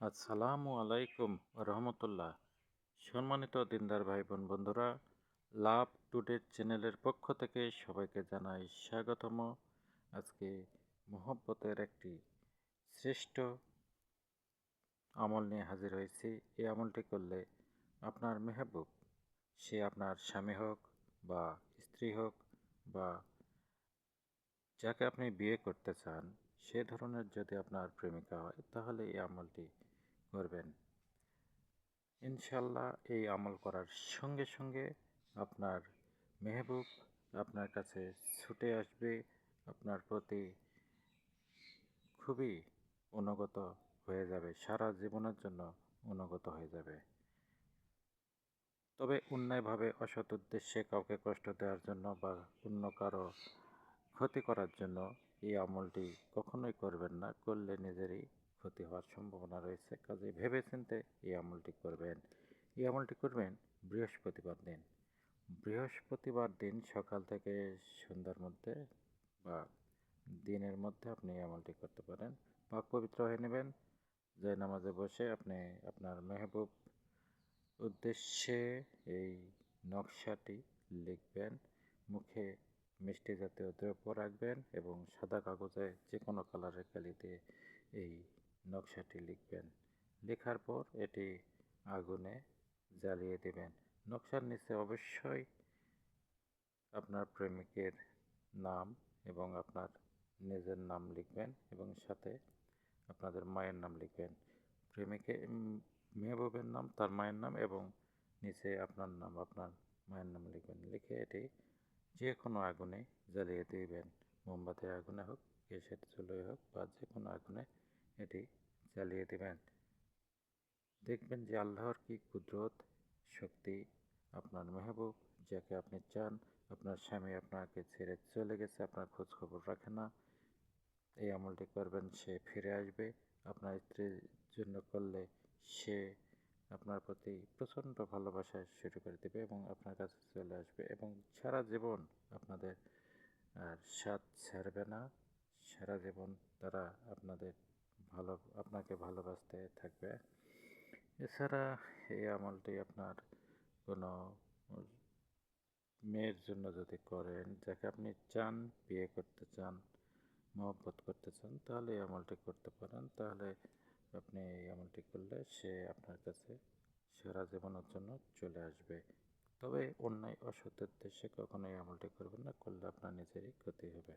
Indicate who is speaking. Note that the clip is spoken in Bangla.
Speaker 1: আসসালামু আলাইকুম রহমতুল্লাহ। সম্মানিত দিনদার ভাই বোন বন্ধুরা, লাভ টুডে চ্যানেলের পক্ষ থেকে সবাইকে জানাই স্বাগতম। আজকে মোহব্বতের একটি শ্রেষ্ঠ আমল নিয়ে হাজির হয়েছি। এই আমলটি করলে আপনার মেহবুব, সে আপনার স্বামী হোক বা স্ত্রী হোক বা যাকে আপনি বিয়ে করতে চান, সে ধরনের যদি আপনার প্রেমিকা হয়, তাহলে এই আমলটি করবেন। ইনশাল্লাহ এই আমল করার সঙ্গে সঙ্গে আপনার মেহবুব আপনার কাছে ছুটে আসবে, আপনার প্রতি খুবই অনুগত হয়ে যাবে, সারা জীবনের জন্য অনুগত হয়ে যাবে। তবে অন্যায়ভাবে অসৎ উদ্দেশ্যে কাউকে কষ্ট দেওয়ার জন্য বা অন্য কারও ক্ষতি করার জন্য এই আমলটি কখনোই করবেন না, করলে নিজেরই ক্ষতি হওয়ার সম্ভাবনা রয়েছে। কাজে ভেবে চিনতে এই আমলটি করবেন। এই আমলটি করবেন বৃহস্পতিবার দিন। বৃহস্পতিবার দিন সকাল থেকে সন্ধ্যার মধ্যে বা দিনের মধ্যে আপনি এই আমলটি করতে পারেন। পাক পবিত্র হয়ে নেবেন। যে নামাজে বসে আপনি আপনার মেহবুব উদ্দেশ্যে এই নকশাটি লিখবেন। মুখে মিষ্টি জাতীয় দ্রব্য রাখবেন এবং সাদা কাগজে যে কোনো কালারের কালি দিয়ে এই নকশাটি লিখবেন। লেখার পর এটি আগুনে জ্বালিয়ে দেবেন। নকশার নিচে অবশ্যই আপনার প্রেমিকের নাম এবং আপনার নিজের নাম লিখবেন এবং সাথে আপনাদের মায়ের নাম লিখবেন। প্রেমিকে মেহবুবের নাম, তার মায়ের নাম এবং নিচে আপনার নাম, আপনার মায়ের নাম লিখবেন। লিখে এটি যে কোনো আগুনে জ্বালিয়ে দিবেন। মোমবাতির আগুনে হোক, গ্যাসের চুলোয় হোক বা যে কোনো আগুনে এটি চালিয়ে দেবেন। দেখবেন যে আল্লাহর কি কুদরত, শক্তি আপনার মেহবুব, যাকে আপনি চান, আপনার স্বামী আপনাকে ছেড়ে চলে গেছে, আপনার খোঁজ খবর রাখে না। এই আমলটি করবেন, সে ফিরে আসবে। আপনার স্ত্রীর জন্য করলে সে আপনার প্রতি প্রচণ্ড ভালোবাসা শুরু করে দেবে এবং আপনার কাছে চলে আসবে এবং সারা জীবন আপনাদের আর স্বাদ ছাড়বে না। সারা জীবন তারা আপনাদের আপনাকে ভালোবাসতে থাকবে। এছাড়া এই আমলটি আপনার কোনো মেয়ের জন্য যদি করেন, যাকে আপনি চান, বিয়ে করতে চান, মহব্বত করতে চান, তাহলে এই আমলটি করতে পারেন। তাহলে আপনি এই আমলটি করলে সে আপনার কাছে সারা জীবনের জন্য চলে আসবে। তবে অন্যায় অসৎ উদ্দেশ্যে কখনোই আমলটি করবেন না, করলে আপনার নিজেরই ক্ষতি হবে।